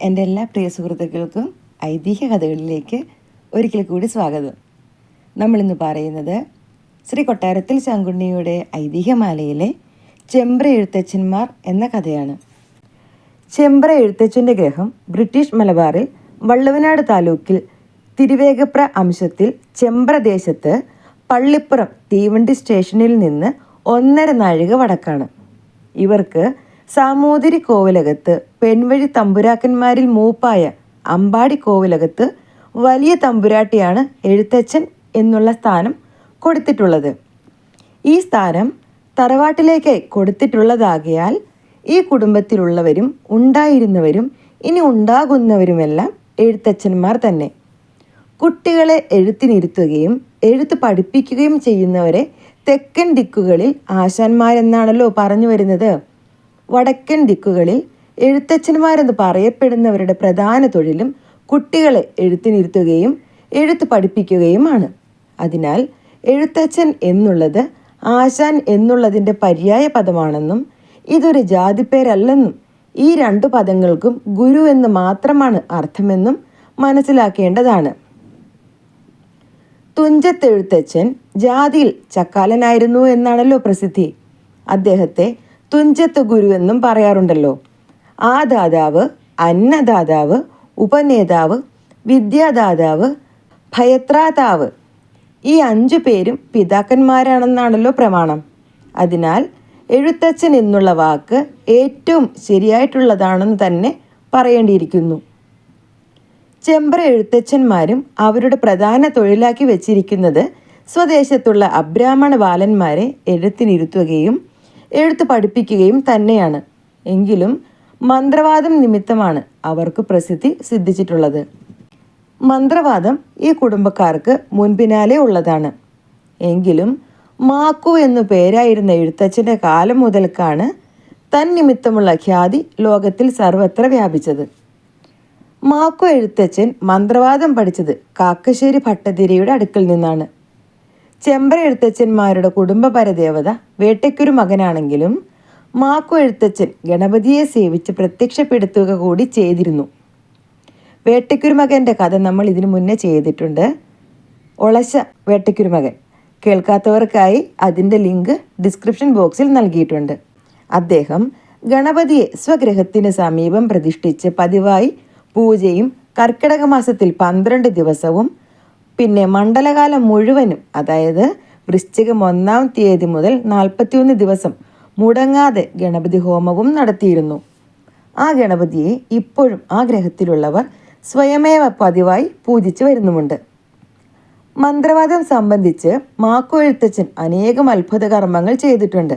എന്റെ എല്ലാ പ്രിയ സുഹൃത്തുക്കൾക്കും ഐതിഹ്യ കഥകളിലേക്ക് ഒരിക്കൽ കൂടി സ്വാഗതം. നമ്മളിന്ന് പറയുന്നത് ശ്രീ കൊട്ടാരത്തിൽ ശങ്കുണ്ണിയുടെ ഐതിഹ്യമാലയിലെ ചെമ്പ്ര എഴുത്തച്ഛന്മാർ എന്ന കഥയാണ്. ചെമ്പ്ര എഴുത്തച്ഛന്റെ ഗ്രഹം ബ്രിട്ടീഷ് മലബാറിൽ വള്ളുവനാട് താലൂക്കിൽ തിരുവേഗപ്ര അംശത്തിൽ ചെമ്പ്രദേശത്ത് പള്ളിപ്പുറം തീവണ്ടി സ്റ്റേഷനിൽ നിന്ന് ഒന്നര നാഴിക വടക്കാണ് ഇവർക്ക് സാമൂതിരി കോവിലകത്ത് പെൺവഴി തമ്പുരാക്കന്മാരിൽ മൂപ്പായ അമ്പാടി കോവിലകത്ത് വലിയ തമ്പുരാട്ടിയാണ് എഴുത്തച്ഛൻ എന്നുള്ള സ്ഥാനം കൊടുത്തിട്ടുള്ളത്. ഈ സ്ഥാനം തറവാട്ടിലേക്ക് കൊടുത്തിട്ടുള്ളതാകയാൽ ഈ കുടുംബത്തിലുള്ളവരും ഉണ്ടായിരുന്നവരും ഇനി ഉണ്ടാകുന്നവരുമെല്ലാം എഴുത്തച്ഛന്മാർ തന്നെ. കുട്ടികളെ എഴുത്തിനിരുത്തുകയും എഴുത്ത് പഠിപ്പിക്കുകയും ചെയ്യുന്നവരെ തെക്കൻ ദിക്കുകളിൽ ആശാന്മാരെന്നാണല്ലോ പറഞ്ഞു വരുന്നത്. വടക്കൻ ദിക്കുകളിൽ എഴുത്തച്ഛന്മാരെന്ന് പറയപ്പെടുന്നവരുടെ പ്രധാന തൊഴിലും കുട്ടികളെ എഴുത്തിനിരുത്തുകയും എഴുത്ത് പഠിപ്പിക്കുകയുമാണ്. അതിനാൽ എഴുത്തച്ഛൻ എന്നുള്ളത് ആശാൻ എന്നുള്ളതിന്റെ പര്യായ പദമാണെന്നും ഇതൊരു ജാതിപ്പേരല്ലെന്നും ഈ രണ്ടു പദങ്ങൾക്കും ഗുരു എന്ന് മാത്രമാണ് അർത്ഥമെന്നും മനസ്സിലാക്കേണ്ടതാണ്. തുഞ്ചത്തെഴുത്തച്ഛൻ ജാതിയിൽ ചക്കാലനായിരുന്നു എന്നാണല്ലോ പ്രസിദ്ധി. അദ്ദേഹത്തെ തുഞ്ചത്ത് ഗുരു എന്നും പറയാറുണ്ടല്ലോ. ആ ദാതാവ് അന്നദാതാവ് ഉപനേതാവ് വിദ്യാദാതാവ് ഭയത്രാതാവ്. ഈ അഞ്ചു പേരും പിതാക്കന്മാരാണെന്നാണല്ലോ പ്രമാണം. അതിനാൽ എഴുത്തച്ഛൻ എന്നുള്ള വാക്ക് ഏറ്റവും ശരിയായിട്ടുള്ളതാണെന്ന് തന്നെ പറയേണ്ടിയിരിക്കുന്നു. ചെമ്പ്ര എഴുത്തച്ഛന്മാരും അവരുടെ പ്രധാന തൊഴിലാക്കി വച്ചിരിക്കുന്നത് സ്വദേശത്തുള്ള അബ്രാഹ്മണ ബാലന്മാരെ എഴുത്തിനിരുത്തുകയും എഴുത്ത് പഠിപ്പിക്കുകയും തന്നെയാണ്. എങ്കിലും മന്ത്രവാദം നിമിത്തമാണ് അവർക്ക് പ്രസിദ്ധി സിദ്ധിച്ചിട്ടുള്ളത്. മന്ത്രവാദം ഈ കുടുംബക്കാർക്ക് മുൻപിനാലെ ഉള്ളതാണ്. എങ്കിലും മാക്കു എന്നു പേരായിരുന്ന എഴുത്തച്ഛന്റെ കാലം മുതൽക്കാണ് തൻ നിമിത്തമുള്ള ഖ്യാതി ലോകത്തിൽ സർവത്ര വ്യാപിച്ചത്. മാക്കു എഴുത്തച്ഛൻ മന്ത്രവാദം പഠിച്ചത് കാക്കശ്ശേരി ഭട്ടതിരിയുടെ അടുക്കൽ നിന്നാണ്. ചെമ്പ്ര എഴുത്തച്ഛന്മാരുടെ കുടുംബ പരദേവത വേട്ടയ്ക്കൊരു മകനാണെങ്കിലും മാക്കു എഴുത്തച്ഛൻ ഗണപതിയെ സേവിച്ച് പ്രത്യക്ഷപ്പെടുത്തുക കൂടി ചെയ്തിരുന്നു. വേട്ടയ്ക്കുരുമകന്റെ കഥ നമ്മൾ ഇതിനു മുന്നേ ചെയ്തിട്ടുണ്ട്. ഒളശ വേട്ടയ്ക്കുരുമകൻ കേൾക്കാത്തവർക്കായി അതിന്റെ ലിങ്ക് ഡിസ്ക്രിപ്ഷൻ ബോക്സിൽ നൽകിയിട്ടുണ്ട്. അദ്ദേഹം ഗണപതിയെ സ്വഗ്രഹത്തിന് സമീപം പ്രതിഷ്ഠിച്ച് പതിവായി പൂജയും കർക്കിടക മാസത്തിൽ പന്ത്രണ്ട് ദിവസവും പിന്നെ മണ്ഡലകാലം മുഴുവനും അതായത് വൃശ്ചികം ഒന്നാം തീയതി മുതൽ നാൽപ്പത്തിയൊന്ന് ദിവസം മുടങ്ങാതെ ഗണപതി ഹോമവും നടത്തിയിരുന്നു. ആ ഗണപതിയെ ഇപ്പോഴും ആ ഗ്രഹത്തിലുള്ളവർ സ്വയമേവ പതിവായി പൂജിച്ചു വരുന്നുമുണ്ട്. മന്ത്രവാദം സംബന്ധിച്ച് മാക്കു എഴുത്തച്ഛൻ അനേകം അത്ഭുത കർമ്മങ്ങൾ ചെയ്തിട്ടുണ്ട്.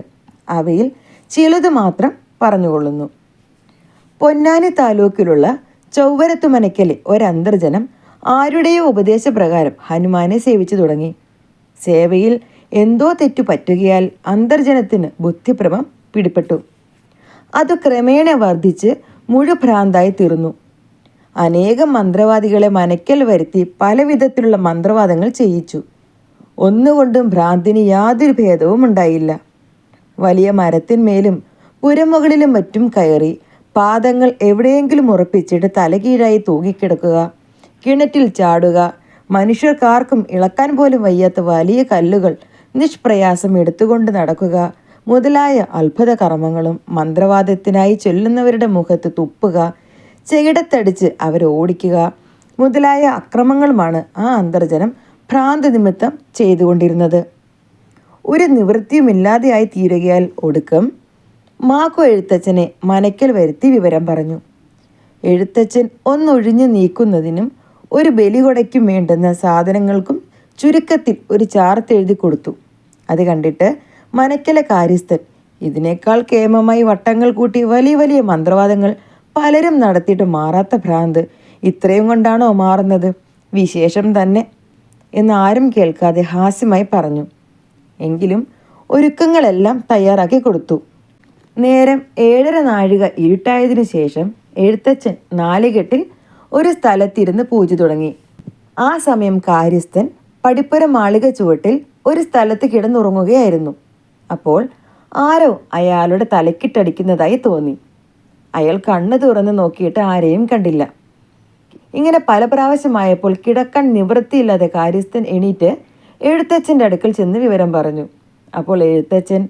അവയിൽ ചിലത് മാത്രം പറഞ്ഞുകൊള്ളുന്നു. പൊന്നാനി താലൂക്കിലുള്ള ചൊവ്വരത്തുമനയ്ക്കലെ ഒരന്തർജനം ആരുടെയോ ഉപദേശപ്രകാരം ഹനുമാനെ സേവിച്ചു തുടങ്ങി. സേവയിൽ എന്തോ തെറ്റു പറ്റുകയാൽ അന്തർജനത്തിന് ബുദ്ധിഭ്രമം പിടിപ്പെട്ടു അത് ക്രമേണ വർദ്ധിച്ച് മുഴുഭ്രാന്തായി തീർന്നു. അനേകം മന്ത്രവാദികളെ മനക്കൽ വരുത്തി പലവിധത്തിലുള്ള മന്ത്രവാദങ്ങൾ ചെയ്യിച്ചു. ഒന്നുകൊണ്ടും ഭ്രാന്തിന് യാതൊരു ഭേദവും ഉണ്ടായില്ല. വലിയ മരത്തിന്മേലും പുരമുകളിലും മറ്റും കയറി പാദങ്ങൾ എവിടെയെങ്കിലും ഉറപ്പിച്ചിട്ട് തലകീഴായി തൂങ്ങിക്കിടക്കുക കിണറ്റിൽ ചാടുക. മനുഷ്യർക്കാർക്കും ഇളക്കാൻ പോലും വയ്യാത്ത വലിയ കല്ലുകൾ നിഷ്പ്രയാസം എടുത്തുകൊണ്ട് നടക്കുക. മുതലായ അത്ഭുത കർമ്മങ്ങളും മന്ത്രവാദത്തിനായി ചൊല്ലുന്നവരുടെ മുഖത്ത് തുപ്പുക. ചെകിടത്തടിച്ച് അവരെ ഓടിക്കുക. മുതലായ അക്രമങ്ങളുമാണ് ആ അന്തർജനം ഭ്രാന്ത് നിമിത്തം ചെയ്തുകൊണ്ടിരുന്നത്. ഒരു നിവൃത്തിയുമില്ലാതെയായി തീരുകയാൽ ഒടുക്കം. മാക്കു എഴുത്തച്ഛനെ മനക്കൽ വരുത്തി വിവരം പറഞ്ഞു. എഴുത്തച്ഛൻ ഒന്നൊഴിഞ്ഞു നീക്കുന്നതിനും ഒരു ബലികൊടയ്ക്കും വേണ്ടുന്ന സാധനങ്ങൾക്കും ചുരുക്കത്തിൽ ഒരു ചാർത്ത് എഴുതി കൊടുത്തു. അത് കണ്ടിട്ട് മനക്കല കാര്യസ്ഥൻ ഇതിനേക്കാൾ കേമമായി വട്ടങ്ങൾ കൂട്ടി വലിയ വലിയ മന്ത്രവാദങ്ങൾ പലരും നടത്തിയിട്ട് മാറാത്ത ഭ്രാന്ത് ഇത്രയും കൊണ്ടാണോ മാറുന്നത്? വിശേഷം തന്നെ എന്ന് ആരും കേൾക്കാതെ ഹാസ്യമായി പറഞ്ഞു. എങ്കിലും ഒരുക്കങ്ങളെല്ലാം തയ്യാറാക്കി കൊടുത്തു. നേരം ഏഴര നാഴിക ഇരുട്ടായതിനു ശേഷം എഴുത്തച്ഛൻ നാലുകെട്ടിൽ ഒരു സ്ഥലത്തിരുന്ന് പൂജ തുടങ്ങി. ആ സമയം കാര്യസ്ഥൻ പടിപ്പുര മാളിക ചുവട്ടിൽ ഒരു സ്ഥലത്ത് കിടന്നുറങ്ങുകയായിരുന്നു. അപ്പോൾ ആരോ അയാളുടെ തലക്കിട്ടടിക്കുന്നതായി തോന്നി. അയാൾ കണ്ണു തുറന്ന് നോക്കിയിട്ട് ആരെയും കണ്ടില്ല. ഇങ്ങനെ പല പ്രാവശ്യമായപ്പോൾ കിടക്കാൻ നിവൃത്തിയില്ലാതെ കാര്യസ്ഥൻ എണീറ്റ് എഴുത്തച്ഛന്റെ അടുക്കൽ ചെന്ന് വിവരം പറഞ്ഞു. അപ്പോൾ എഴുത്തച്ഛൻ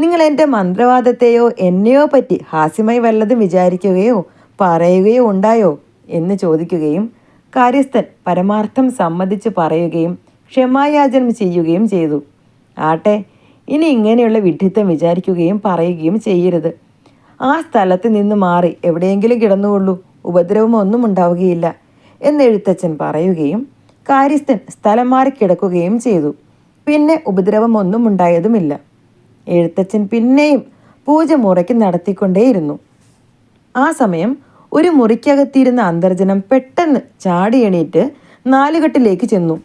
നിങ്ങൾ എന്റെ മന്ത്രവാദത്തെയോ എന്നെയോ പറ്റി ഹാസ്യമായി വല്ലതും വിചാരിക്കുകയോ പറയുകയോ ഉണ്ടായോ? എന്ന് ചോദിക്കുകയും കാര്യസ്ഥൻ പരമാർത്ഥം സമ്മതിച്ച് പറയുകയും ക്ഷമായാചനം ചെയ്യുകയും ചെയ്തു. ആട്ടെ ഇനി ഇങ്ങനെയുള്ള വിഡ്ഢിത്തം വിചാരിക്കുകയും പറയുകയും ചെയ്യരുത്. ആ സ്ഥലത്ത് നിന്ന് മാറി എവിടെയെങ്കിലും കിടന്നുകൊള്ളൂ. ഉപദ്രവം ഒന്നും ഉണ്ടാവുകയില്ല എന്ന് എഴുത്തച്ഛൻ പറയുകയും കാര്യസ്ഥൻ സ്ഥലം മാറി കിടക്കുകയും ചെയ്തു. പിന്നെ ഉപദ്രവം ഒന്നും ഉണ്ടായതുമില്ല. എഴുത്തച്ഛൻ പിന്നെയും പൂജ മുറയ്ക്ക് നടത്തിക്കൊണ്ടേയിരുന്നു. ആ സമയം ഒരു മുറിക്കകത്തിരുന്ന അന്തർജനം പെട്ടെന്ന് ചാടി എണീറ്റ് നാലുകെട്ടിലേക്ക് ചെന്നു.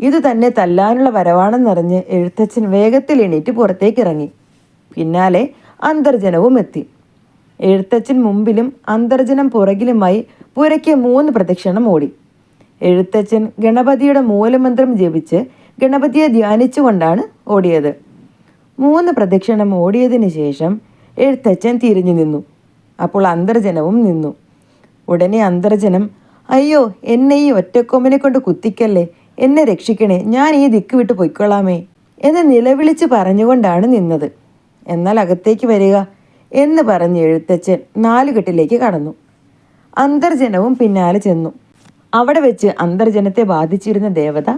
ഇത് തന്നെ തല്ലാനുള്ള വരവാണെന്നറിഞ്ഞ് എഴുത്തച്ഛൻ വേഗത്തിൽ എണീറ്റ് പുറത്തേക്ക് ഇറങ്ങി പിന്നാലെ അന്തർജനവും എത്തി. എഴുത്തച്ഛൻ മുമ്പിലും അന്തർജനം പുറകിലുമായി പുരയ്ക്ക് മൂന്ന് പ്രദക്ഷിണം ഓടി എഴുത്തച്ഛൻ ഗണപതിയുടെ മൂലമന്ത്രം ജപിച്ച് ഗണപതിയെ ധ്യാനിച്ചുകൊണ്ടാണ് ഓടിയത്. മൂന്ന് പ്രദക്ഷിണം ഓടിയതിനു ശേഷം എഴുത്തച്ഛൻ തിരിഞ്ഞു നിന്നു. അപ്പോൾ അന്തർജനവും നിന്നു. ഉടനെ അന്തർജനം അയ്യോ എന്നെ ഈ ഒറ്റക്കൊമ്പനെ കൊണ്ട് കുത്തിക്കല്ലേ? എന്നെ രക്ഷിക്കണേ. ഞാൻ ഈ ദിക്ക് വിട്ട് പൊയ്ക്കൊള്ളാമേ എന്ന് നിലവിളിച്ച് പറഞ്ഞുകൊണ്ടാണ് നിന്നത്. എന്നാൽ അകത്തേക്ക് വരിക എന്ന് പറഞ്ഞ് എഴുത്തച്ഛൻ നാലുകെട്ടിലേക്ക് കടന്നു. അന്തർജനവും പിന്നാലെ ചെന്നു. അവിടെ വെച്ച് അന്തർജനത്തെ ബാധിച്ചിരുന്ന ദേവത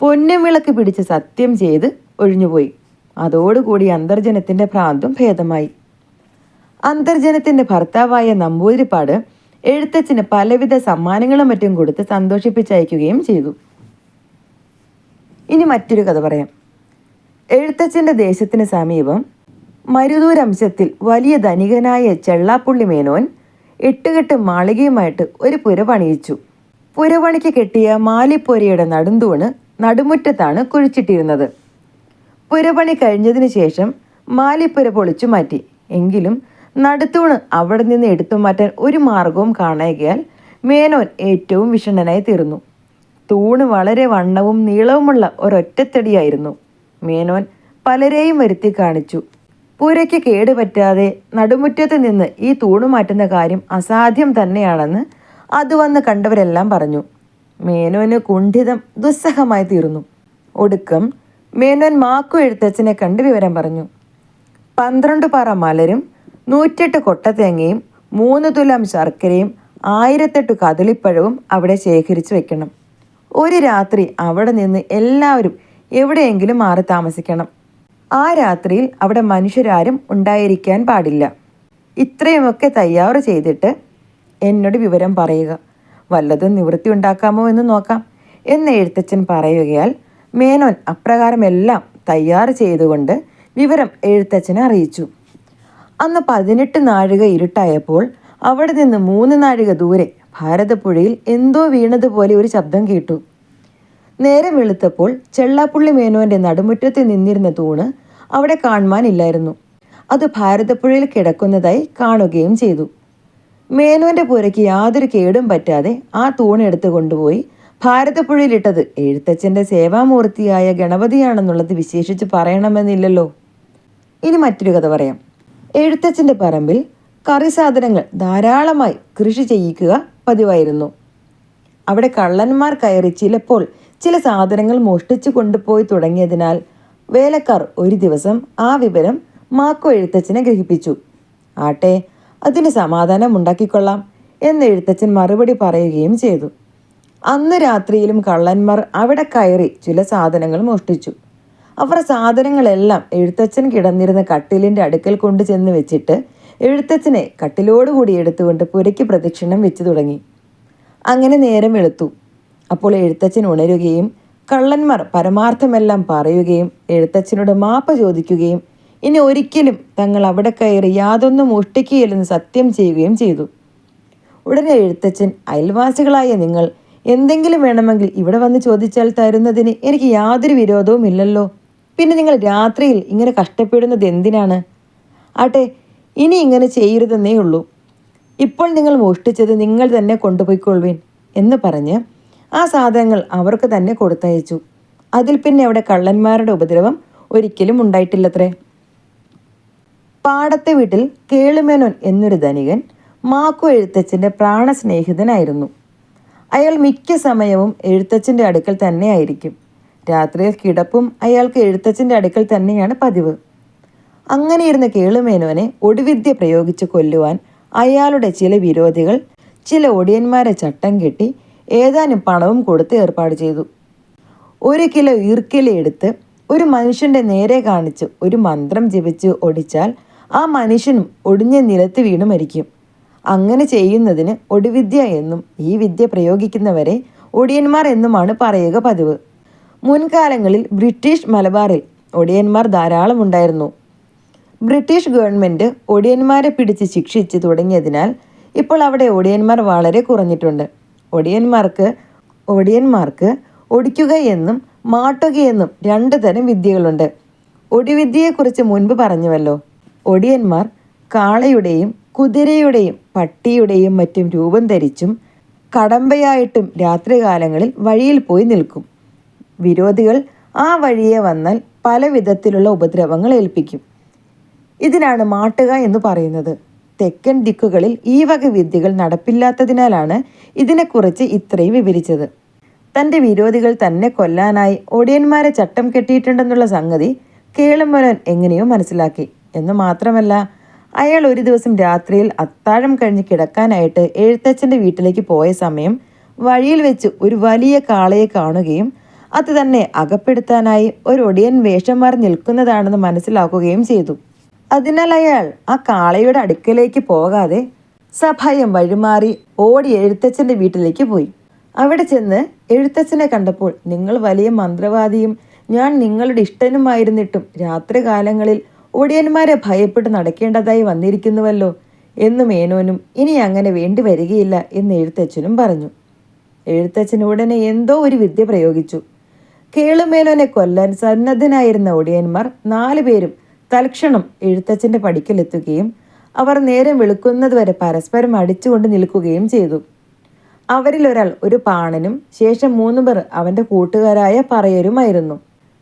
പൊന്നും വിളക്ക് പിടിച്ച് സത്യം ചെയ്ത് ഒഴിഞ്ഞുപോയി. അതോടുകൂടി അന്തർജനത്തിന്റെ ഭ്രാന്തും ഭേദമായി. അന്തർജനത്തിന്റെ ഭർത്താവായ നമ്പൂതിരിപ്പാട് എഴുത്തച്ഛന് പലവിധ സമ്മാനങ്ങളും മറ്റും കൊടുത്ത് സന്തോഷിപ്പിച്ചയക്കുകയും ചെയ്തു. ഇനി മറ്റൊരു കഥ പറയാം. എഴുത്തച്ഛന്റെ ദേശത്തിന് സമീപം മരുതൂരംശത്തിൽ വലിയ ധനികനായ ചെള്ളാപ്പുള്ളി മേനോൻ എട്ടുകെട്ട് മാളികയുമായിട്ട് ഒരു പുര പണിയിച്ചു പുരപണിക്ക് കെട്ടിയ മാലിപ്പൊരയുടെ നടുന്തൂണ് നടുമുറ്റത്താണ് കുഴിച്ചിട്ടിരുന്നത്. പുരപണി കഴിഞ്ഞതിന് ശേഷം മാലിപ്പുര പൊളിച്ചു മാറ്റി. എങ്കിലും നടുത്തൂണ് അവിടെ നിന്ന് എടുത്തു മാറ്റാൻ ഒരു മാർഗവും കാണാകിയാൽ മേനോൻ ഏറ്റവും വിഷണ്ണനായി തീർന്നു. തൂണ് വളരെ വണ്ണവും നീളവുമുള്ള ഒരൊറ്റത്തടിയായിരുന്നു. മേനോൻ പലരെയും വരുത്തി കാണിച്ചു. പുരയ്ക്ക് കേടുപറ്റാതെ നടുമുറ്റത്ത് നിന്ന് ഈ തൂണ് മാറ്റുന്ന കാര്യം അസാധ്യം തന്നെയാണെന്ന് അത് വന്ന് കണ്ടവരെല്ലാം പറഞ്ഞു. മേനോന് കുണ്ഠിതം ദുസ്സഹമായി തീർന്നു. ഒടുക്കം മേനോൻ മാക്കു എഴുത്തച്ഛനെ കണ്ട് വിവരം പറഞ്ഞു. പന്ത്രണ്ട് പാറ മലരും നൂറ്റെട്ട് കൊട്ടത്തേങ്ങയും മൂന്ന് തുലം ശർക്കരയും ആയിരത്തെട്ട് കദളിപ്പഴവും അവിടെ ശേഖരിച്ചു വെക്കണം. ഒരു രാത്രി അവിടെ നിന്ന് എല്ലാവരും എവിടെയെങ്കിലും മാറി താമസിക്കണം. ആ രാത്രിയിൽ അവിടെ മനുഷ്യരാരും ഉണ്ടായിരിക്കാൻ പാടില്ല. ഇത്രയുമൊക്കെ തയ്യാറ് ചെയ്തിട്ട് എന്നോട് വിവരം പറയുക. വല്ലതും നിവൃത്തി ഉണ്ടാക്കാമോ എന്ന് നോക്കാം. എന്ന് എഴുത്തച്ഛൻ പറയുകയാൽ മേനോൻ അപ്രകാരമെല്ലാം തയ്യാർ ചെയ്തുകൊണ്ട് വിവരം എഴുത്തച്ഛനെ അറിയിച്ചു. അന്ന് പതിനെട്ട് നാഴിക ഇരുട്ടായപ്പോൾ അവിടെ നിന്ന് മൂന്ന് നാഴിക ദൂരെ ഭാരതപ്പുഴയിൽ എന്തോ വീണതുപോലെ ഒരു ശബ്ദം കേട്ടു. നേരം വെളുത്തപ്പോൾ ചെള്ളാപ്പുള്ളി മേനോന്റെ നടുമുറ്റത്ത് നിന്നിരുന്ന തൂണ് അവിടെ കാണുവാനില്ലായിരുന്നു അത് ഭാരതപ്പുഴയിൽ കിടക്കുന്നതായി കാണുകയും ചെയ്തു. മേനോന്റെ പുരയ്ക്ക് യാതൊരു കേടും പറ്റാതെ ആ തൂണെടുത്ത് കൊണ്ടുപോയി ഭാരതപ്പുഴയിലിട്ടത് എഴുത്തച്ഛന്റെ സേവാമൂർത്തിയായ ഗണപതിയാണെന്നുള്ളത് വിശേഷിച്ച് പറയണമെന്നില്ലല്ലോ. ഇനി മറ്റൊരു കഥ പറയാം. എഴുത്തച്ഛന്റെ പറമ്പിൽ കറി സാധനങ്ങൾ ധാരാളമായി കൃഷി ചെയ്യിക്കുക പതിവായിരുന്നു. അവിടെ കള്ളന്മാർ കയറി ചിലപ്പോൾ ചില സാധനങ്ങൾ മോഷ്ടിച്ചു കൊണ്ടുപോയി തുടങ്ങിയതിനാൽ വേലക്കാർ ഒരു ദിവസം ആ വിവരം മാക്കോ എഴുത്തച്ഛനെ ഗ്രഹിപ്പിച്ചു. ആട്ടെ അതിന് സമാധാനം ഉണ്ടാക്കിക്കൊള്ളാം എന്ന് എഴുത്തച്ഛൻ മറുപടി പറയുകയും ചെയ്തു. അന്ന് രാത്രിയിലും കള്ളന്മാർ അവിടെ കയറി ചില സാധനങ്ങൾ മോഷ്ടിച്ചു. അവർ സാധനങ്ങളെല്ലാം എഴുത്തച്ഛൻ കിടന്നിരുന്ന കട്ടിലിന്റെ അടുക്കൽ കൊണ്ട് ചെന്ന് വെച്ചിട്ട് എഴുത്തച്ഛനെ കട്ടിലോടുകൂടി എടുത്തുകൊണ്ട് പുരയ്ക്ക് പ്രദക്ഷിണം വെച്ചു തുടങ്ങി. അങ്ങനെ നേരം വെളുത്തു. അപ്പോൾ എഴുത്തച്ഛൻ ഉണരുകയും കള്ളന്മാർ പരമാർത്ഥമെല്ലാം പറയുകയും എഴുത്തച്ഛനോട് മാപ്പ് ചോദിക്കുകയും ഇനി ഒരിക്കലും തങ്ങൾ അവിടെ കയറി യാതൊന്നും മോഷ്ടിക്കുകയില്ലെന്ന് സത്യം ചെയ്യുകയും ചെയ്തു. ഉടനെ എഴുത്തച്ഛൻ അയൽവാസികളായ നിങ്ങൾ എന്തെങ്കിലും വേണമെങ്കിൽ ഇവിടെ വന്ന് ചോദിച്ചാൽ തരുന്നതിന് എനിക്ക് യാതൊരു വിരോധവും ഇല്ലല്ലോ പിന്നെ നിങ്ങൾ രാത്രിയിൽ ഇങ്ങനെ കഷ്ടപ്പെടുന്നത് എന്തിനാണ്? ആട്ടെ ഇനി ഇങ്ങനെ ചെയ്യരുതെന്നേ ഉള്ളൂ. ഇപ്പോൾ നിങ്ങൾ മോഷ്ടിച്ചത് നിങ്ങൾ തന്നെ കൊണ്ടുപോയിക്കൊള്ളുവിൻ എന്ന് പറഞ്ഞ് ആ സാധനങ്ങൾ അവർക്ക് തന്നെ കൊടുത്തയച്ചു. അതിൽ പിന്നെ അവിടെ കള്ളന്മാരുടെ ഉപദ്രവം ഒരിക്കലും ഉണ്ടായിട്ടില്ലത്രേ. പാടത്തെ വീട്ടിൽ കേളുമേനോൻ എന്നൊരു ധനികൻ മാക്കു എഴുത്തച്ഛന്റെ പ്രാണസ്നേഹിതനായിരുന്നു. അയാൾ മിക്ക സമയവും എഴുത്തച്ഛന്റെ അടുക്കൽ തന്നെയായിരിക്കും. രാത്രിയിൽ കിടപ്പും അയാൾക്ക് എഴുത്തച്ഛന്റെ അടുക്കൽ തന്നെയാണ് പതിവ്. അങ്ങനെ ഇരുന്ന കേളുമേനോനെ ഒടുവിദ്യ പ്രയോഗിച്ച് കൊല്ലുവാൻ അയാളുടെ ചില വിരോധികൾ ചില ഒടിയന്മാരെ ചട്ടം കെട്ടി ഏതാനും പണവും കൊടുത്ത് ഏർപ്പാട് ചെയ്തു. ഒരു കിലോ ഈർക്കിലെടുത്ത് ഒരു മനുഷ്യന്റെ നേരെ കാണിച്ച് ഒരു മന്ത്രം ജപിച്ച് ഒടിച്ചാൽ ആ മനുഷ്യനും ഒടിഞ്ഞ നിലത്ത് വീണ് മരിക്കും. അങ്ങനെ ചെയ്യുന്നതിന് ഒടുവിദ്യ എന്നും ഈ വിദ്യ പ്രയോഗിക്കുന്നവരെ ഒടിയന്മാർ എന്നുമാണ് പറയുക പതിവ്. മുൻകാലങ്ങളിൽ ബ്രിട്ടീഷ് മലബാറിൽ ഒടിയന്മാർ ധാരാളം ഉണ്ടായിരുന്നു. ബ്രിട്ടീഷ് ഗവൺമെന്റ് ഒടിയന്മാരെ പിടിച്ച് ശിക്ഷിച്ച് തുടങ്ങിയതിനാൽ ഇപ്പോൾ അവിടെ ഒടിയന്മാർ വളരെ കുറഞ്ഞിട്ടുണ്ട്. ഒടിയന്മാർക്ക് ഒടിയന്മാർക്ക് ഒടിക്കുകയെന്നും മാട്ടുകയെന്നും രണ്ട് തരം വിദ്യകളുണ്ട്. ഒടിവിദ്യയെക്കുറിച്ച് മുൻപ് പറഞ്ഞുവല്ലോ. ഒടിയന്മാർ കാളയുടെയും കുതിരയുടെയും പട്ടിയുടെയും മറ്റും രൂപം ധരിച്ചും കടമ്പയായിട്ടും രാത്രികാലങ്ങളിൽ വഴിയിൽ പോയി നിൽക്കും. വിരോധികൾ ആ വഴിയെ വന്നാൽ പല വിധത്തിലുള്ള ഉപദ്രവങ്ങൾ ഏൽപ്പിക്കും. ഇതിനാണ് മാട്ടുക എന്ന് പറയുന്നത്. തെക്കൻ ദിക്കുകളിൽ ഈ വക വിദ്യകൾ നടപ്പില്ലാത്തതിനാലാണ് ഇതിനെക്കുറിച്ച് ഇത്രയും വിവരിച്ചത്. തന്റെ വിരോധികൾ തന്നെ കൊല്ലാനായി ഒടിയന്മാരെ ചട്ടം കെട്ടിയിട്ടുണ്ടെന്നുള്ള സംഗതി കേളുമോനൻ എങ്ങനെയോ മനസ്സിലാക്കി. എന്ന് മാത്രമല്ല അയാൾ ഒരു ദിവസം രാത്രിയിൽ അത്താഴം കഴിഞ്ഞ് കിടക്കാനായിട്ട് എഴുത്തച്ഛന്റെ വീട്ടിലേക്ക് പോയ സമയം വഴിയിൽ വെച്ച് ഒരു വലിയ കാളയെ കാണുകയും അത് തന്നെ അകപ്പെടുത്താനായി ഒരു ഒടിയൻ വേഷന്മാർ നിൽക്കുന്നതാണെന്ന് മനസ്സിലാക്കുകയും ചെയ്തു. അതിനാൽ അയാൾ ആ കാളയുടെ അടുക്കലേക്ക് പോകാതെ സഭയം വഴിമാറി ഓടി എഴുത്തച്ഛന്റെ വീട്ടിലേക്ക് പോയി. അവിടെ ചെന്ന് എഴുത്തച്ഛനെ കണ്ടപ്പോൾ നിങ്ങൾ വലിയ മന്ത്രവാദിയും ഞാൻ നിങ്ങളുടെ ഇഷ്ടനുമായിരുന്നിട്ടും രാത്രികാലങ്ങളിൽ ഒടിയന്മാരെ ഭയപ്പെട്ട് നടക്കേണ്ടതായി വന്നിരിക്കുന്നുവല്ലോ എന്ന് മേനോനും ഇനി അങ്ങനെ വേണ്ടി വരികയില്ല എന്ന് എഴുത്തച്ഛനും പറഞ്ഞു. എഴുത്തച്ഛൻ ഉടനെ എന്തോ ഒരു വിദ്യ പ്രയോഗിച്ചു. കേളുമേനോനെ കൊല്ലാൻ സന്നദ്ധനായിരുന്ന ഒടിയന്മാർ നാലു പേരും തൽക്ഷണം എഴുത്തച്ഛന്റെ പടിക്കലെത്തുകയും അവർ നേരം വെളുക്കുന്നതുവരെ പരസ്പരം അടിച്ചുകൊണ്ട് നിൽക്കുകയും ചെയ്തു. അവരിൽ ഒരാൾ ഒരു പാണനും ശേഷം മൂന്നു പേർ അവന്റെ കൂട്ടുകാരായ പറയരുമായിരുന്നു.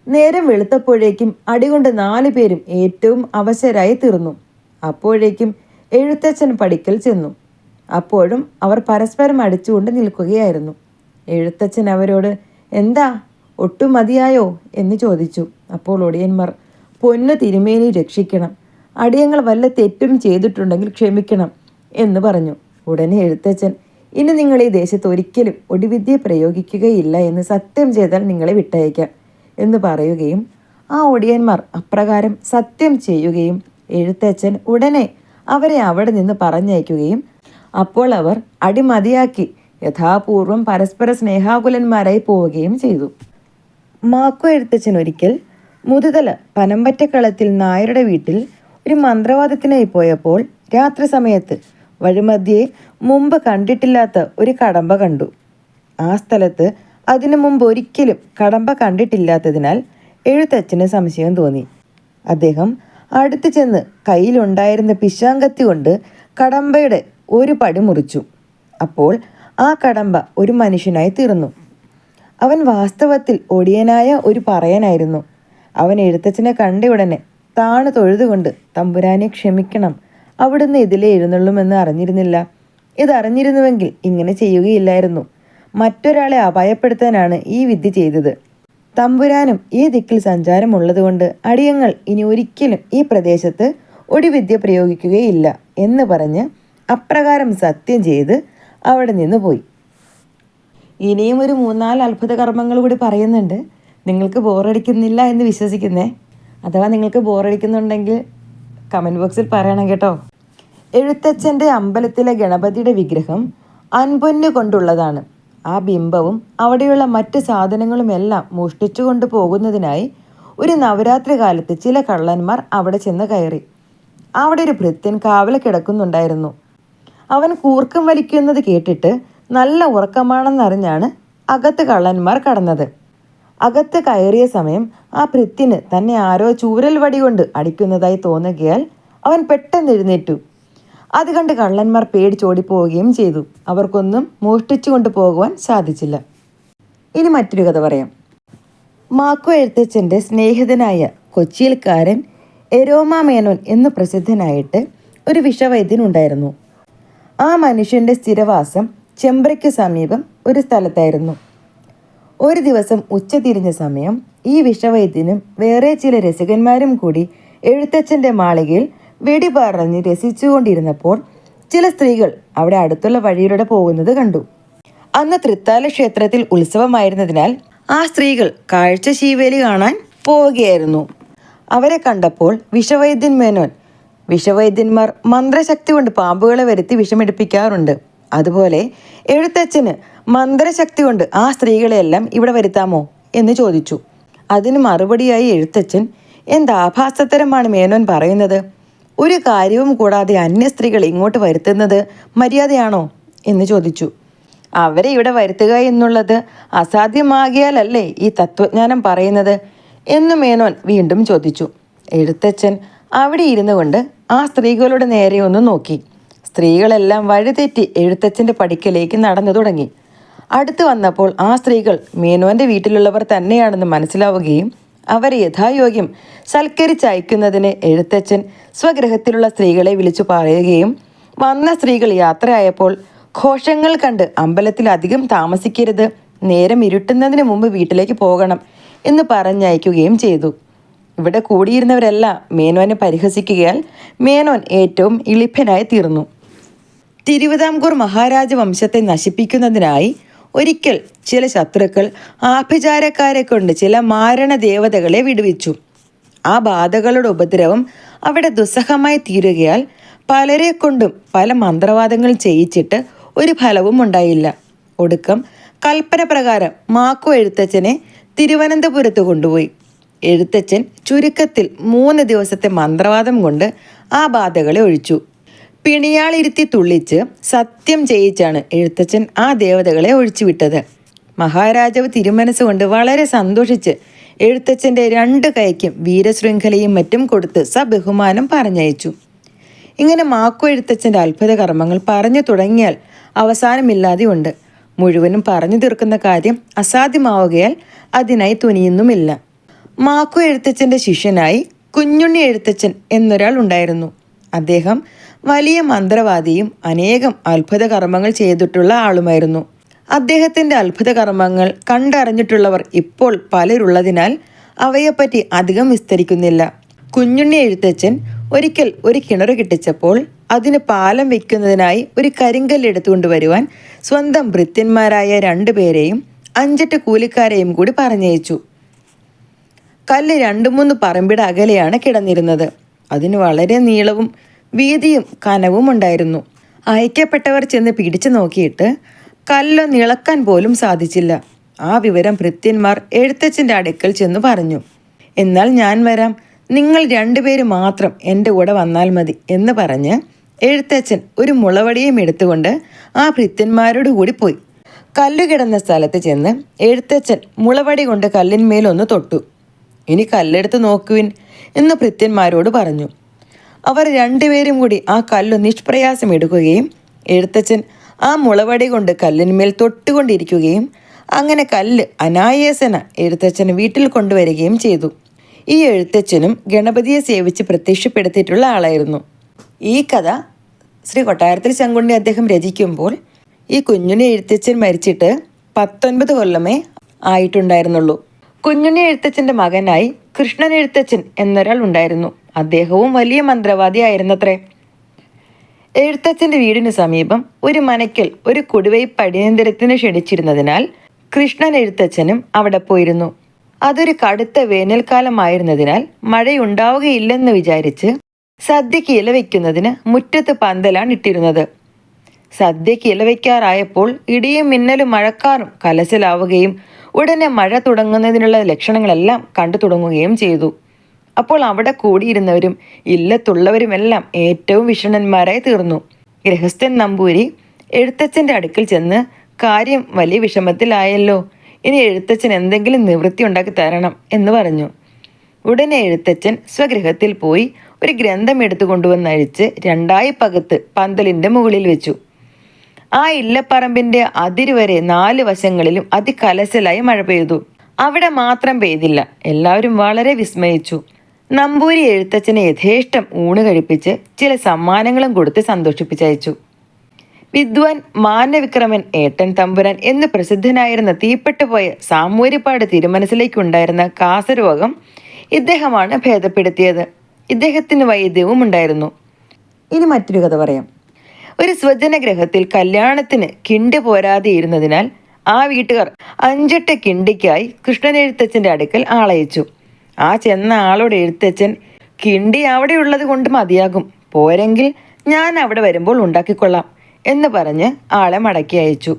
നേരം വെളുത്തപ്പോഴേക്കും അടികൊണ്ട് നാലു പേരും ഏറ്റവും അവശരായി തീർന്നു. അപ്പോഴേക്കും എഴുത്തച്ഛൻ പടിക്കൽ ചെന്നു. അപ്പോഴും അവർ പരസ്പരം അടിച്ചുകൊണ്ട് നിൽക്കുകയായിരുന്നു. എഴുത്തച്ഛൻ അവരോട് എന്താ ഒട്ടും മതിയായോ എന്ന് ചോദിച്ചു. അപ്പോൾ ഒടിയന്മാർ പൊന്നു തിരുമേനി രക്ഷിക്കണം. അടിയങ്ങൾ വല്ല തെറ്റും ചെയ്തിട്ടുണ്ടെങ്കിൽ ക്ഷമിക്കണം എന്ന് പറഞ്ഞു. ഉടനെ എഴുത്തച്ഛൻ ഇനി നിങ്ങൾ ഈ ദേശത്ത് ഒരിക്കലും ഒടിവിദ്യ പ്രയോഗിക്കുകയില്ല എന്ന് സത്യം ചെയ്താൽ നിങ്ങളെ വിട്ടയക്കാം എന്ന് പറയുകയും ആ ഒടിയന്മാർ അപ്രകാരം സത്യം ചെയ്യുകയും എഴുത്തച്ഛൻ ഉടനെ അവരെ അവിടെ നിന്ന് പറഞ്ഞയക്കുകയും അപ്പോൾ അവർ അടിമതിയാക്കി യഥാപൂർവം പരസ്പര സ്നേഹാകുലന്മാരായി പോവുകയും ചെയ്തു. മാക്കു എഴുത്തച്ഛൻ ഒരിക്കൽ മുതുതല പനമ്പറ്റക്കളത്തിൽ നായരുടെ വീട്ടിൽ ഒരു മന്ത്രവാദത്തിനായി പോയപ്പോൾ രാത്രി സമയത്ത് വഴിമധ്യേ മുമ്പ് കണ്ടിട്ടില്ലാത്ത ഒരു കടമ്പ കണ്ടു. ആ സ്ഥലത്ത് അതിനു മുമ്പ് ഒരിക്കലും കടമ്പ കണ്ടിട്ടില്ലാത്തതിനാൽ എഴുത്തച്ഛന് സംശയം തോന്നി. അദ്ദേഹം അടുത്തു ചെന്ന് കയ്യിലുണ്ടായിരുന്ന പിശാങ്കത്തി കൊണ്ട് കടമ്പയുടെ ഒരു പടി മുറിച്ചു. അപ്പോൾ ആ കടമ്പ ഒരു മനുഷ്യനായി തീർന്നു. അവൻ വാസ്തവത്തിൽ ഒടിയനായ ഒരു പറയനായിരുന്നു. അവൻ എഴുത്തച്ഛനെ കണ്ട ഉടനെ താണു തൊഴുതുകൊണ്ട് തമ്പുരാനെ ക്ഷമിക്കണം. അവിടുന്ന് ഇതിലെ എഴുന്നള്ളുമെന്ന് അറിഞ്ഞിരുന്നില്ല. ഇതറിഞ്ഞിരുന്നുവെങ്കിൽ ഇങ്ങനെ ചെയ്യുകയില്ലായിരുന്നു. മറ്റൊരാളെ അപായപ്പെടുത്താനാണ് ഈ വിദ്യ ചെയ്തത്. തമ്പുരാനും ഈ ദിക്കിൽ സഞ്ചാരമുള്ളതുകൊണ്ട് അടിയങ്ങൾ ഇനി ഒരിക്കലും ഈ പ്രദേശത്ത് ഒടിവിദ്യ പ്രയോഗിക്കുകയില്ല എന്ന് പറഞ്ഞ് അപ്രകാരം സത്യം ചെയ്ത് അവിടെ നിന്ന് പോയി ഇനിയും ഒരു മൂന്നാൽ അത്ഭുത കർമ്മങ്ങൾ കൂടി പറയുന്നുണ്ട്. നിങ്ങൾക്ക് ബോറടിക്കുന്നില്ല എന്ന് വിശ്വസിക്കുന്നേ. അഥവാ നിങ്ങൾക്ക് ബോറടിക്കുന്നുണ്ടെങ്കിൽ കമന്റ് ബോക്സിൽ പറയണം കേട്ടോ. എഴുത്തച്ഛന്റെ അമ്പലത്തിലെ ഗണപതിയുടെ വിഗ്രഹം അൻപൊന്ന് കൊണ്ടുള്ളതാണ്. ആ ബിംബവും അവിടെയുള്ള മറ്റ് സാധനങ്ങളുമെല്ലാം മോഷ്ടിച്ചു കൊണ്ട് പോകുന്നതിനായി ഒരു നവരാത്രി കാലത്ത് ചില കള്ളന്മാർ അവിടെ ചെന്ന് കയറി. അവിടെ ഒരു ഭൃത്യൻ കാവല കിടക്കുന്നുണ്ടായിരുന്നു. അവൻ കൂർക്കം വലിക്കുന്നത് കേട്ടിട്ട് നല്ല ഉറക്കമാണെന്നറിഞ്ഞാണ് അകത്ത് കള്ളന്മാർ കടന്നത്. അകത്ത് കയറിയ സമയം ആ ഭൃത്യന് തന്നെ ആരോ ചൂരൽ വടി കൊണ്ട് അടിക്കുന്നതായി തോന്നുകയാൽ അവൻ പെട്ടെന്ന് എഴുന്നേറ്റു. അത് കണ്ട് കള്ളന്മാർ പേടിച്ചോടിപ്പോവുകയും ചെയ്തു. അവർക്കൊന്നും മോഷ്ടിച്ചു കൊണ്ട് പോകുവാൻ സാധിച്ചില്ല. ഇനി മറ്റൊരു കഥ പറയാം. മാക്കോ എഴുത്തച്ഛന്റെ സ്നേഹിതനായ കൊച്ചിയിൽക്കാരൻ എരോമ മേനോൻ എന്ന് പ്രസിദ്ധനായിട്ട് ഒരു വിഷവൈദ്യനുണ്ടായിരുന്നു ആ മനുഷ്യന്റെ സ്ഥിരവാസം ചെമ്പ്രയ്ക്ക് സമീപം ഒരു സ്ഥലത്തായിരുന്നു. ഒരു ദിവസം ഉച്ചതിരിഞ്ഞ സമയം ഈ വിഷവൈദ്യനും വേറെ ചില രസികന്മാരും കൂടി എഴുത്തച്ഛന്റെ മാളികയിൽ വെടി പറഞ്ഞ് രസിച്ചുകൊണ്ടിരുന്നപ്പോൾ ചില സ്ത്രീകൾ അവിടെ അടുത്തുള്ള വഴിയിലൂടെ പോകുന്നത് കണ്ടു. അന്ന് തൃത്താല ക്ഷേത്രത്തിൽ ഉത്സവമായിരുന്നതിനാൽ ആ സ്ത്രീകൾ കാഴ്ച ശീവേലി കാണാൻ പോവുകയായിരുന്നു. അവരെ കണ്ടപ്പോൾ വിഷവൈദ്യൻ മേനോൻ വിഷവൈദ്യന്മാർ മന്ത്രശക്തി കൊണ്ട് പാമ്പുകളെ വരുത്തി വിഷമെടുപ്പിക്കാറുണ്ട്. അതുപോലെ എഴുത്തച്ഛന് മന്ത്രശക്തി കൊണ്ട് ആ സ്ത്രീകളെയെല്ലാം ഇവിടെ വരുത്താമോ എന്ന് ചോദിച്ചു. അതിന് മറുപടിയായി എഴുത്തച്ഛൻ എന്താഭാസത്തരമാണ് മേനോൻ പറയുന്നത്? ഒരു കാര്യവും കൂടാതെ അന്യ സ്ത്രീകൾ ഇങ്ങോട്ട് വരുത്തുന്നത് മര്യാദയാണോ? എന്ന് ചോദിച്ചു. അവരെ ഇവിടെ വരുത്തുക എന്നുള്ളത് അസാധ്യമാകിയാലല്ലേ ഈ തത്വജ്ഞാനം പറയുന്നത്? എന്ന് മേനോൻ വീണ്ടും ചോദിച്ചു. എഴുത്തച്ഛൻ അവിടെ ഇരുന്നു കൊണ്ട് ആ സ്ത്രീകളുടെ നേരെ ഒന്ന് നോക്കി. സ്ത്രീകളെല്ലാം വഴിതെറ്റി എഴുത്തച്ഛന്റെ പടിക്കലേക്ക് നടന്നു തുടങ്ങി. അടുത്തു വന്നപ്പോൾ ആ സ്ത്രീകൾ മേനോന്റെ വീട്ടിലുള്ളവർ തന്നെയാണെന്ന് മനസ്സിലാവുകയും അവരെ യഥായോഗ്യം സൽക്കരിച്ചയക്കുന്നതിന് എഴുത്തച്ഛൻ സ്വഗ്രഹത്തിലുള്ള സ്ത്രീകളെ വിളിച്ചു പറയുകയും വന്ന സ്ത്രീകൾ യാത്രയായപ്പോൾ ഘോഷങ്ങൾ കണ്ട് അമ്പലത്തിൽ അധികം താമസിക്കരുത് നേരം ഇരുട്ടുന്നതിന് മുമ്പ് വീട്ടിലേക്ക് പോകണം എന്ന് പറഞ്ഞയക്കുകയും ചെയ്തു. ഇവിടെ കൂടിയിരുന്നവരെല്ലാം മേനോനെ പരിഹസിക്കുകയാൽ മേനോൻ ഏറ്റവും ഇളിപ്പനായി തീർന്നു. തിരുവിതാംകൂർ മഹാരാജ വംശത്തെ നശിപ്പിക്കുന്നതിനായി ഒരിക്കൽ ചില ശത്രുക്കൾ ആഭിചാരക്കാരെ കൊണ്ട് ചില മാരണ ദേവതകളെ വിടുവിച്ചു. ആ ബാധകളുടെ ഉപദ്രവം അവിടെ ദുസ്സഹമായി തീരുകയാൽ പലരെ കൊണ്ടും പല മന്ത്രവാദങ്ങൾ ചെയ്യിച്ചിട്ട് ഒരു ഫലവും ഉണ്ടായില്ല. ഒടുക്കം കൽപ്പന പ്രകാരം മാക്കോ എഴുത്തച്ഛനെ തിരുവനന്തപുരത്ത് കൊണ്ടുപോയി. എഴുത്തച്ഛൻ ചുരുക്കത്തിൽ മൂന്ന് ദിവസത്തെ മന്ത്രവാദം കൊണ്ട് ആ ബാധകളെ ഒഴിച്ചു. പിണിയാളിരുത്തി തുള്ളിച്ച് സത്യം ചെയ്യിച്ചാണ് എഴുത്തച്ഛൻ ആ ദേവതകളെ ഒഴിച്ചുവിട്ടത്. മഹാരാജാവ് തിരുമനസ് കൊണ്ട് വളരെ സന്തോഷിച്ച് എഴുത്തച്ഛന്റെ രണ്ട് കൈക്കും വീരശൃംഖലയും മറ്റും കൊടുത്ത് സബഹുമാനം പറഞ്ഞയച്ചു. ഇങ്ങനെ മാക്കു എഴുത്തച്ഛന്റെ അത്ഭുത കർമ്മങ്ങൾ പറഞ്ഞു തുടങ്ങിയാൽ അവസാനമില്ലാതെയുണ്ട് മുഴുവനും പറഞ്ഞു തീർക്കുന്ന കാര്യം അസാധ്യമാവുകയാൽ അതിനായി തുനിയുന്നുമില്ല. മാക്കു എഴുത്തച്ഛന്റെ ശിഷ്യനായി കുഞ്ഞുണ്ണി എഴുത്തച്ഛൻ എന്നൊരാൾ ഉണ്ടായിരുന്നു. അദ്ദേഹം വലിയ മന്ത്രവാദിയും അനേകം അത്ഭുത കർമ്മങ്ങൾ ചെയ്തിട്ടുള്ള ആളുമായിരുന്നു. അദ്ദേഹത്തിന്റെ അത്ഭുത കർമ്മങ്ങൾ കണ്ടറിഞ്ഞിട്ടുള്ളവർ ഇപ്പോൾ പലരുള്ളതിനാൽ അവയെപ്പറ്റി അധികം വിസ്തരിക്കുന്നില്ല. കുഞ്ഞുണ്ണി എഴുത്തച്ഛൻ ഒരിക്കൽ ഒരു കിണർ കിട്ടിച്ചപ്പോൾ അതിന് പാലം വയ്ക്കുന്നതിനായി ഒരു കരിങ്കല്ല് എടുത്തുകൊണ്ട് വരുവാൻ സ്വന്തം ഭൃത്യന്മാരായ രണ്ടുപേരെയും അഞ്ചെട്ട് കൂലിക്കാരെയും കൂടി പറഞ്ഞയച്ചു. കല്ല് രണ്ടു മൂന്ന് പറമ്പിട അകലെയാണ് കിടന്നിരുന്നത്. അതിന് വളരെ നീളവും വീതിയും കനവും ഉണ്ടായിരുന്നു. അയക്കപ്പെട്ടവർ ചെന്ന് പിടിച്ചു നോക്കിയിട്ട് കല്ല് നിളക്കാൻ പോലും സാധിച്ചില്ല. ആ വിവരം ഭൃത്യന്മാർ എഴുത്തച്ഛന്റെ അടുക്കൽ ചെന്ന് പറഞ്ഞു. എന്നാൽ ഞാൻ വരാം. നിങ്ങൾ രണ്ടുപേര് മാത്രം എന്റെ കൂടെ വന്നാൽ മതി എന്ന് പറഞ്ഞ് എഴുത്തച്ഛൻ ഒരു മുളവടിയും എടുത്തുകൊണ്ട് ആ ഭൃത്യന്മാരോട് കൂടി പോയി. കല്ല് കിടന്ന സ്ഥലത്ത് ചെന്ന് എഴുത്തച്ഛൻ മുളവടി കൊണ്ട് കല്ലിന്മേലൊന്ന് തൊട്ടു. ഇനി കല്ലെടുത്ത് നോക്കുവിൻ എന്ന് ഭൃത്യന്മാരോട് പറഞ്ഞു. അവർ രണ്ടുപേരും കൂടി ആ കല്ല് നിഷ്പ്രയാസം എടുക്കുകയും എഴുത്തച്ഛൻ ആ മുളവടി കൊണ്ട് കല്ലിന്മേൽ തൊട്ടുകൊണ്ടിരിക്കുകയും അങ്ങനെ കല്ല് അനായാസന എഴുത്തച്ഛൻ വീട്ടിൽ കൊണ്ടുവരികയും ചെയ്തു. ഈ എഴുത്തച്ഛനും ഗണപതിയെ സേവിച്ച് പ്രത്യക്ഷപ്പെടുത്തിയിട്ടുള്ള ആളായിരുന്നു. ഈ കഥ ശ്രീ കൊട്ടാരത്തിൽ ശങ്കുണ്ണി അദ്ദേഹം രചിക്കുമ്പോൾ ഈ കുഞ്ഞുണ്ണി എഴുത്തച്ഛൻ മരിച്ചിട്ട് പത്തൊൻപത് കൊല്ലമേ ആയിട്ടുണ്ടായിരുന്നുള്ളൂ. കുഞ്ഞുണ്ണി എഴുത്തച്ഛന്റെ മകനായി കൃഷ്ണൻ എഴുത്തച്ഛൻ എന്നൊരാൾ ഉണ്ടായിരുന്നു. അദ്ദേഹവും വലിയ മന്ത്രവാദിയായിരുന്നത്രേ. എഴുത്തച്ഛന്റെ വീടിന് സമീപം ഒരു മനയ്ക്കൽ ഒരു കുടുവൈ അടിയന്തരത്തിന് ക്ഷണിച്ചിരുന്നതിനാൽ കൃഷ്ണൻ എഴുത്തച്ഛനും അവിടെ പോയിരുന്നു. അതൊരു കടുത്ത വേനൽക്കാലമായിരുന്നതിനാൽ മഴയുണ്ടാവുകയില്ലെന്ന് വിചാരിച്ച് സദ്യക്ക് ഇല വയ്ക്കുന്നതിന് മുറ്റത്ത് പന്തലാണ് ഇട്ടിരുന്നത്. സദ്യക്ക് ഇല വയ്ക്കാറായപ്പോൾ ഇടിയും മിന്നലും മഴക്കാറും കലശലാവുകയും ഉടനെ മഴ തുടങ്ങുന്നതിനുള്ള ലക്ഷണങ്ങളെല്ലാം കണ്ടു തുടങ്ങുകയും ചെയ്തു. അപ്പോൾ അവിടെ കൂടിയിരുന്നവരും ഇല്ലത്തുള്ളവരുമെല്ലാം ഏറ്റവും വിഷണന്മാരായി തീർന്നു. ഗൃഹസ്ഥൻ നമ്പൂരി എഴുത്തച്ഛന്റെ അടുക്കൽ ചെന്ന് കാര്യം വലിയ വിഷമത്തിലായല്ലോ ഇനി എഴുത്തച്ഛൻ എന്തെങ്കിലും നിവൃത്തി ഉണ്ടാക്കി തരണം എന്ന് പറഞ്ഞു. ഉടനെ എഴുത്തച്ഛൻ സ്വഗൃഹത്തിൽ പോയി ഒരു ഗ്രന്ഥം എടുത്തു കൊണ്ടുവന്നഴിച്ച് രണ്ടായി പകത്ത് പന്തലിന്റെ മുകളിൽ വെച്ചു. ആ ഇല്ലപ്പറമ്പിന്റെ അതിരുവരെ നാല് വശങ്ങളിലും അതികലശലായി മഴ പെയ്തു. അവിടെ മാത്രം പെയ്തില്ല എല്ലാവരും വളരെ വിസ്മയിച്ചു. നമ്പൂരി എഴുത്തച്ഛനെ യഥേഷ്ടം ഊണ് കഴിപ്പിച്ച് ചില സമ്മാനങ്ങളും കൊടുത്ത് സന്തോഷിപ്പിച്ചയച്ചു. വിദ്വാൻ മാനവിക്രമൻ ഏട്ടൻ തമ്പുരാൻ എന്ന് പ്രസിദ്ധനായിരുന്ന തീപ്പെട്ടുപോയ സാമൂര്യപ്പാട് തിരുമനസിലേക്കുണ്ടായിരുന്ന കാസരോഗം ഇദ്ദേഹമാണ് ഭേദപ്പെടുത്തിയത്. ഇദ്ദേഹത്തിന് വൈദ്യവും ഉണ്ടായിരുന്നു. ഇനി മറ്റൊരു കഥ പറയാം. ഒരു സ്വജനഗ്രഹത്തിൽ കല്യാണത്തിന് കിണ്ട് പോരാതെ ഇരുന്നതിനാൽ ആ വീട്ടുകാർ അഞ്ചെട്ട് കിണ്ടിക്കായി കൃഷ്ണനെഴുത്തച്ഛന്റെ അടുക്കൽ ആളയച്ചു. ആ ചെന്ന ആളോട് എഴുത്തച്ഛൻ കിണ്ടി അവിടെ ഉള്ളത് കൊണ്ട് മതിയാകും. പോരെങ്കിൽ ഞാൻ അവിടെ വരുമ്പോൾ ഉണ്ടാക്കിക്കൊള്ളാം എന്ന് പറഞ്ഞ് ആളെ മടക്കി അയച്ചു.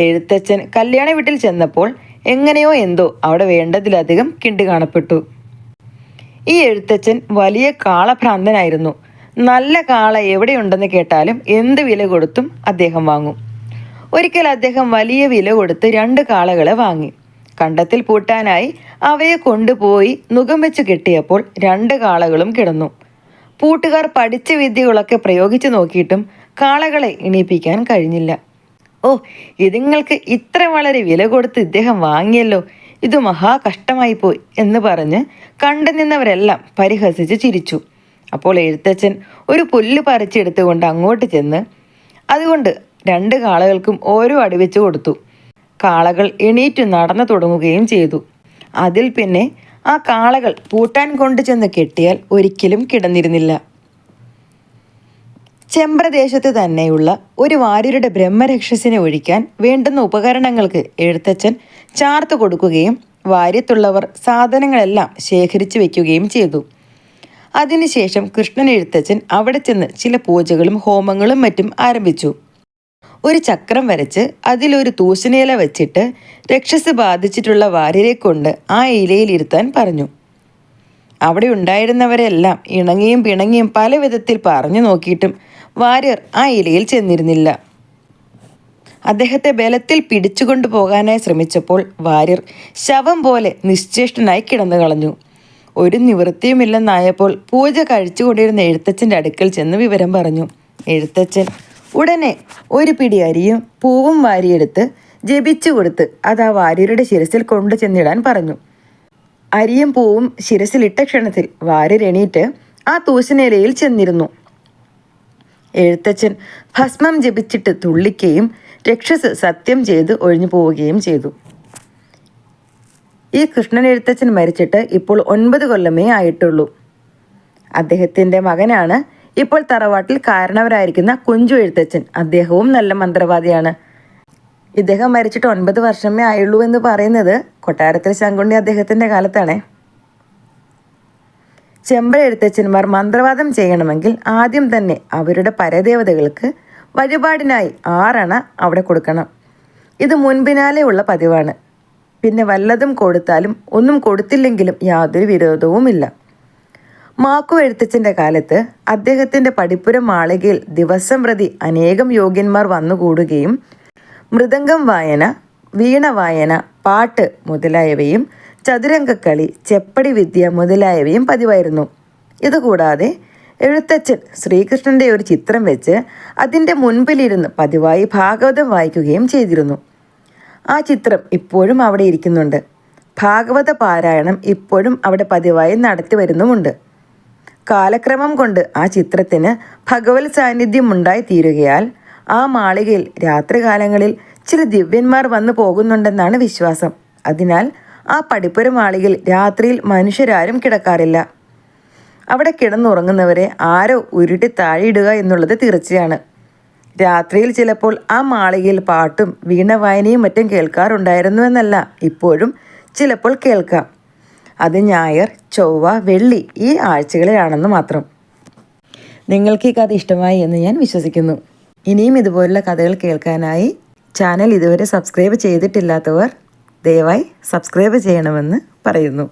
എഴുത്തച്ഛൻ കല്യാണ വീട്ടിൽ ചെന്നപ്പോൾ എങ്ങനെയോ എന്തോ അവിടെ വേണ്ടതിലധികം കിണ്ടി കാണപ്പെട്ടു. ഈ എഴുത്തച്ഛൻ വലിയ കാളഭ്രാന്തനായിരുന്നു. നല്ല കാള എവിടെയുണ്ടെന്ന് കേട്ടാലും എന്ത് വില കൊടുത്തും അദ്ദേഹം വാങ്ങും. ഒരിക്കൽ അദ്ദേഹം വലിയ വില കൊടുത്ത് രണ്ട് കാളകളെ വാങ്ങി. കണ്ടത്തിൽ പൂട്ടാനായി അവയെ കൊണ്ടുപോയി നുകം വെച്ച് കെട്ടിയപ്പോൾ രണ്ട് കാളകളും കിടന്നു. പൂട്ടുകാർ പഠിച്ച വിദ്യകളൊക്കെ പ്രയോഗിച്ചു നോക്കിയിട്ടും കാളകളെ ഇണീപ്പിക്കാൻ കഴിഞ്ഞില്ല. ഓ ഇതുങ്ങൾക്ക് ഇത്ര വളരെ വില കൊടുത്ത് ഇദ്ദേഹം വാങ്ങിയല്ലോ. ഇത് മഹാ കഷ്ടമായി പോയി എന്ന് പറഞ്ഞ് കണ്ടു നിന്നവരെല്ലാം പരിഹസിച്ച് ചിരിച്ചു. അപ്പോൾ എഴുത്തച്ഛൻ ഒരു പുല്ല് പറിച്ചെടുത്തുകൊണ്ട് അങ്ങോട്ട് ചെന്ന് അതുകൊണ്ട് രണ്ട് കാളകൾക്കും ഓരോ അടിവെച്ച് കൊടുത്തു. കാളകൾ എണീറ്റു നടന്നു തുടങ്ങുകയും ചെയ്തു. അതിൽ പിന്നെ ആ കാളകൾ പൂട്ടാൻ കൊണ്ടു ചെന്ന് കെട്ടിയാൽ ഒരിക്കലും കിടന്നിരുന്നില്ല. ചെമ്പ്രദേശത്ത് തന്നെയുള്ള ഒരു വാര്യരുടെ ബ്രഹ്മരക്ഷസിനെ ഒഴിക്കാൻ വേണ്ടുന്ന ഉപകരണങ്ങൾക്ക് എഴുത്തച്ഛൻ ചാർത്തു കൊടുക്കുകയും വാര്യത്തുള്ളവർ സാധനങ്ങളെല്ലാം ശേഖരിച്ചു വയ്ക്കുകയും ചെയ്തു. അതിനുശേഷം കൃഷ്ണൻ എഴുത്തച്ഛൻ അവിടെ ചെന്ന് ചില പൂജകളും ഹോമങ്ങളും മറ്റും ആരംഭിച്ചു. ഒരു ചക്രം വരച്ച് അതിലൊരു തൂശനില വച്ചിട്ട് രക്ഷസ് ബാധിച്ചിട്ടുള്ള വാര്യരെ കൊണ്ട് ആ ഇലയിൽ ഇരുത്താൻ പറഞ്ഞു. അവിടെ ഉണ്ടായിരുന്നവരെല്ലാം ഇണങ്ങിയും പിണങ്ങിയും പല വിധത്തിൽ പറഞ്ഞു നോക്കിയിട്ടും വാര്യർ ആ ഇലയിൽ ചെന്നിരുന്നില്ല. അദ്ദേഹത്തെ ബലത്തിൽ പിടിച്ചുകൊണ്ടു പോകാനായി ശ്രമിച്ചപ്പോൾ വാര്യർ ശവം പോലെ നിശ്ചേഷ്ടനായി കിടന്നു കളഞ്ഞു. ഒരു നിവൃത്തിയുമില്ലെന്നായപ്പോൾ പൂജ കഴിച്ചുകൊണ്ടിരുന്ന എഴുത്തച്ഛന്റെ അടുക്കൽ ചെന്ന് വിവരം പറഞ്ഞു. എഴുത്തച്ഛൻ ഉടനെ ഒരു പിടി അരിയും പൂവും വാരിയെടുത്ത് ജപിച്ചു കൊടുത്ത് അത് ആ വാര്യരുടെ ശിരസിൽ കൊണ്ടു ചെന്നിടാൻ പറഞ്ഞു. അരിയും പൂവും ശിരസിലിട്ട ക്ഷണത്തിൽ വാര്യരെണീറ്റ് ആ തൂശനിലയിൽ ചെന്നിരുന്നു. എഴുത്തച്ഛൻ ഭസ്മം ജപിച്ചിട്ട് തുള്ളിക്കുകയും രക്ഷസ് സത്യം ചെയ്ത് ഒഴിഞ്ഞു പോവുകയും ചെയ്തു. ഈ കൃഷ്ണൻ എഴുത്തച്ഛൻ മരിച്ചിട്ട് ഇപ്പോൾ ഒൻപത് കൊല്ലമേ ആയിട്ടുള്ളൂ. അദ്ദേഹത്തിന്റെ മകനാണ് ഇപ്പോൾ തറവാട്ടിൽ കാരണവരായിരിക്കുന്ന കുഞ്ചു എഴുത്തച്ഛൻ. അദ്ദേഹവും നല്ല മന്ത്രവാദിയാണ്. ഇദ്ദേഹം മരിച്ചിട്ട് ഒൻപത് വർഷമേ ആയുള്ളൂ എന്ന് പറയുന്നത് കൊട്ടാരത്തിൽ ശങ്കുണ്ണി അദ്ദേഹത്തിന്റെ കാലത്താണേ. ചെമ്പ എഴുത്തച്ഛന്മാർ മന്ത്രവാദം ചെയ്യണമെങ്കിൽ ആദ്യം തന്നെ അവരുടെ പരദേവതകൾക്ക് വഴിപാടിനായി ആറണ അവിടെ കൊടുക്കണം. ഇത് മുൻപിനാലെ ഉള്ള പതിവാണ്. പിന്നെ വല്ലതും കൊടുത്താലും ഒന്നും കൊടുത്തില്ലെങ്കിലും യാതൊരു വിരോധവുമില്ല. മാക്കു എഴുത്തച്ഛന്റെ കാലത്ത് അദ്ദേഹത്തിന്റെ പഠിപ്പുര മാളികയിൽ ദിവസം പ്രതി അനേകം യോഗ്യന്മാർ വന്നുകൂടുകയും മൃദംഗം വായന വീണ വായന പാട്ട് മുതലായവയും ചതുരംഗക്കളി ചെപ്പടി വിദ്യ മുതലായവയും പതിവായിരുന്നു. ഇതുകൂടാതെ എഴുത്തച്ഛൻ ശ്രീകൃഷ്ണന്റെ ഒരു ചിത്രം വെച്ച് അതിന്റെ മുൻപിലിരുന്ന് പതിവായി ഭാഗവതം വായിക്കുകയും ചെയ്തിരുന്നു. ആ ചിത്രം ഇപ്പോഴും അവിടെ ഇരിക്കുന്നുണ്ട്. ഭാഗവത പാരായണം ഇപ്പോഴും അവിടെ പതിവായി നടത്തി വരുന്നുമുണ്ട്. കാലക്രമം കൊണ്ട് ആ ചിത്രത്തിന് ഭഗവത് സാന്നിധ്യം ഉണ്ടായിത്തീരുകയാൽ ആ മാളികയിൽ രാത്രികാലങ്ങളിൽ ചില ദിവ്യന്മാർ വന്നു പോകുന്നുണ്ടെന്നാണ് വിശ്വാസം. അതിനാൽ ആ പടിപ്പുര മാളികയിൽ രാത്രിയിൽ മനുഷ്യരാരും കിടക്കാറില്ല. അവിടെ കിടന്നുറങ്ങുന്നവരെ ആരോ ഉരുട്ടി താഴെയിടുക എന്നുള്ളത് തീർച്ചയാണ്. രാത്രിയിൽ ചിലപ്പോൾ ആ മാളികയിൽ പാട്ടും വീണവായനയും മറ്റും കേൾക്കാറുണ്ടായിരുന്നു എന്നല്ല ഇപ്പോഴും ചിലപ്പോൾ കേൾക്കാം. അത് ഞായർ ചൊവ്വ വെള്ളി ഈ ആഴ്ചകളിലാണെന്ന് മാത്രം. നിങ്ങൾക്ക് ഈ കഥ ഇഷ്ടമായി എന്ന് ഞാൻ വിശ്വസിക്കുന്നു. ഇനിയും ഇതുപോലുള്ള കഥകൾ കേൾക്കാനായി ചാനൽ ഇതുവരെ സബ്സ്ക്രൈബ് ചെയ്തിട്ടില്ലാത്തവർ ദയവായി സബ്സ്ക്രൈബ് ചെയ്യണമെന്ന് പറയുന്നു.